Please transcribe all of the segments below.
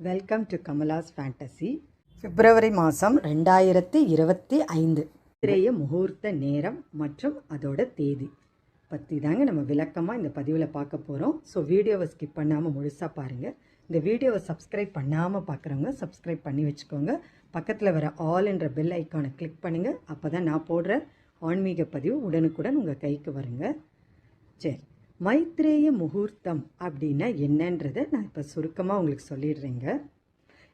Welcome to Kamala's fantasy பிப்ரவரி மாதம் ரெண்டாயிரத்தி இருபத்தி ஐந்து. திரைய முகூர்த்த நேரம் மற்றும் அதோட தேதி பற்றி தாங்க நம்ம விளக்கமாக இந்த பதிவில் பார்க்க போகிறோம் ஸோ வீடியோவை ஸ்கிப் பண்ணாமல் முழுசாக பாருங்கள் இந்த வீடியோவை சப்ஸ்கிரைப் பண்ணாமல் பார்க்குறவங்க சப்ஸ்கிரைப் பண்ணி வச்சுக்கோங்க. பக்கத்தில் வர ஆல் என்ற பெல் ஐக்கானை கிளிக் பண்ணுங்கள் அப்போ தான் நான் போடுற ஆன்மீக பதிவு உடனுக்குடன் உங்கள் கைக்கு வருங்க. சரி மைத்ரேய முகூர்த்தம் அப்படின்னா என்னன்றதை நான் இப்போ சுருக்கமாக உங்களுக்கு சொல்லிடுறேங்க.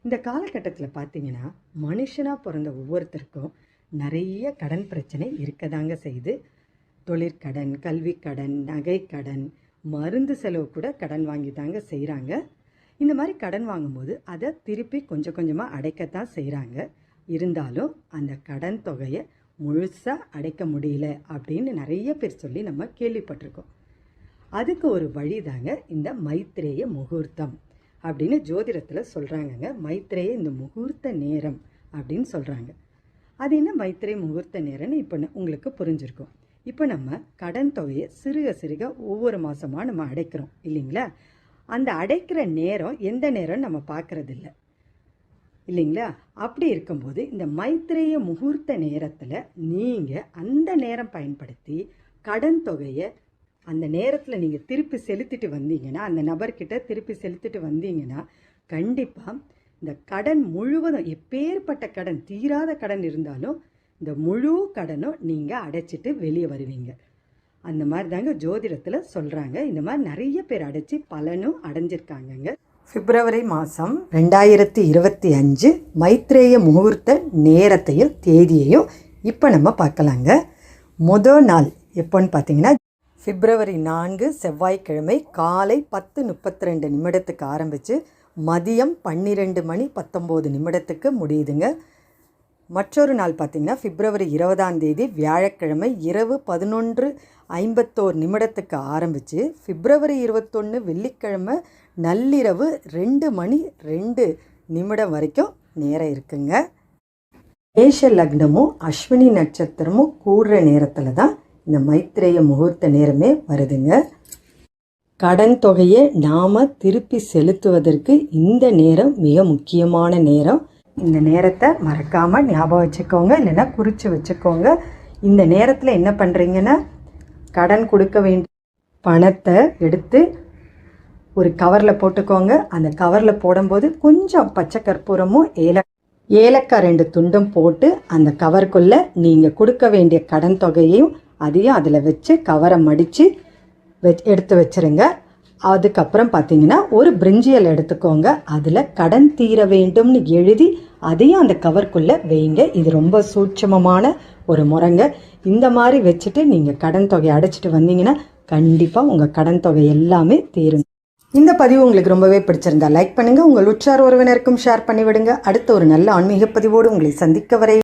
இந்த காலகட்டத்தில் பார்த்தீங்கன்னா மனுஷனாக பிறந்த ஒவ்வொருத்தருக்கும் நிறைய கடன் பிரச்சனை இருக்கதாங்க செய்யுது. தொழிற்கடன் கல்விக்கடன் நகைக்கடன் மருந்து செலவு கூட கடன் வாங்கி தாங்க செய்கிறாங்க இந்த மாதிரி கடன் வாங்கும்போது அதை திருப்பி கொஞ்சம் கொஞ்சமாக அடைக்கத்தான் செய்கிறாங்க இருந்தாலும் அந்த கடன் தொகையை முழுசாக அடைக்க முடியல அப்படின்னு நிறைய பேர் சொல்லி நம்ம கேள்விப்பட்டிருக்கோம். அதுக்கு ஒரு வழி தாங்க இந்த மைத்ரேய முகூர்த்தம் அப்படின்னு ஜோதிடத்தில் சொல்கிறாங்கங்க மைத்ரேய இந்த முகூர்த்த நேரம் அப்படின்னு சொல்கிறாங்க அது என்ன மைத்ரேய முகூர்த்த நேரம்னு இப்போ உங்களுக்கு புரிஞ்சிருக்கும். இப்போ நம்ம கடன் தொகையை சிறுக சிறுக ஒவ்வொரு மாதமாக நம்ம அடைக்கிறோம் இல்லைங்களா? அந்த அடைக்கிற நேரம் எந்த நேரம் நம்ம பார்க்கறதில்ல இல்லைங்களா? அப்படி இருக்கும்போது இந்த மைத்திரேய முகூர்த்த நேரத்தில் நீங்கள் அந்த நேரம் பயன்படுத்தி கடன் தொகையை அந்த நேரத்தில் நீங்கள் திருப்பி செலுத்திட்டு வந்தீங்கன்னா அந்த நபர்கிட்ட திருப்பி செலுத்திட்டு வந்தீங்கன்னா கண்டிப்பாக இந்த கடன் முழுவதும் எப்பேற்பட்ட கடன் தீராத கடன் இருந்தாலும் இந்த முழு கடனும் நீங்கள் அடைச்சிட்டு வெளியே வருவீங்க. அந்த மாதிரி தாங்க ஜோதிடத்தில் சொல்கிறாங்க இந்த மாதிரி நிறைய பேர் அடைச்சி பலனும் அடைஞ்சிருக்காங்கங்க. பிப்ரவரி மாதம் ரெண்டாயிரத்தி இருபத்தி அஞ்சு மைத்ரேய முகூர்த்த நேரத்தையும் தேதியையும் இப்போ நம்ம பார்க்கலாங்க. முதல் நாள் எப்போன்னு பார்த்தீங்கன்னா பிப்ரவரி நான்கு செவ்வாய்க்கிழமை காலை பத்து முப்பத்தி ரெண்டு நிமிடத்துக்கு ஆரம்பித்து மதியம் பன்னிரெண்டு மணி பத்தொம்போது நிமிடத்துக்கு முடியுதுங்க. மற்றொரு நாள் பார்த்திங்கன்னா பிப்ரவரி இருபதாம் தேதி வியாழக்கிழமை இரவு பதினொன்று ஐம்பத்தோரு நிமிடத்துக்கு ஆரம்பித்து பிப்ரவரி இருபத்தொன்று வெள்ளிக்கிழமை நள்ளிரவு ரெண்டு மணி ரெண்டு நிமிடம் வரைக்கும் நேரம் இருக்குங்க. மேஷ லக்னமும் அஸ்வினி நட்சத்திரமும் கூடுற நேரத்தில் தான் இந்த மைத்திரேய முகூர்த்த நேரமே வருதுங்க. கடன் தொகையை நாம் திருப்பி செலுத்துவதற்கு இந்த நேரம் மிக முக்கியமான நேரம். இந்த நேரத்தை மறக்காமல் ஞாபகம் வச்சுக்கோங்க இல்லைன்னா குறித்து வச்சுக்கோங்க. இந்த நேரத்தில் என்ன பண்ணுறீங்கன்னா கடன் கொடுக்க வேண்டிய பணத்தை எடுத்து ஒரு கவரில் போட்டுக்கோங்க. அந்த கவரில் போடும்போது கொஞ்சம் பச்சை கற்பூரமும் ஏல ஏலக்காய் ரெண்டு துண்டும் போட்டு அந்த கவருக்குள்ளே நீங்கள் கொடுக்க வேண்டிய கடன் தொகையையும் அதையும் அதில் வச்சு கவரை மடித்து வெ எடுத்து வச்சுருங்க. அதுக்கப்புறம் பார்த்தீங்கன்னா ஒரு பிரிஞ்சியல் எடுத்துக்கோங்க. அதில் கடன் தீர வேண்டும்னு எழுதி அதையும் அந்த கவர்க்குள்ளே வைங்க. இது ரொம்ப சூட்சமமான ஒரு முறைங்க இந்த மாதிரி வச்சுட்டு நீங்கள் கடன் தொகையை அடைச்சிட்டு வந்தீங்கன்னா கண்டிப்பாக உங்கள் கடன் தொகை எல்லாமே தீரும். இந்த பதிவு உங்களுக்கு ரொம்பவே பிடிச்சிருந்தா லைக் பண்ணுங்க. உங்கள் உற்றார் உறவினருக்கும் ஷேர் பண்ணிவிடுங்க. அடுத்த ஒரு நல்ல ஆன்மீக பதிவோடு உங்களை சந்திக்க வரை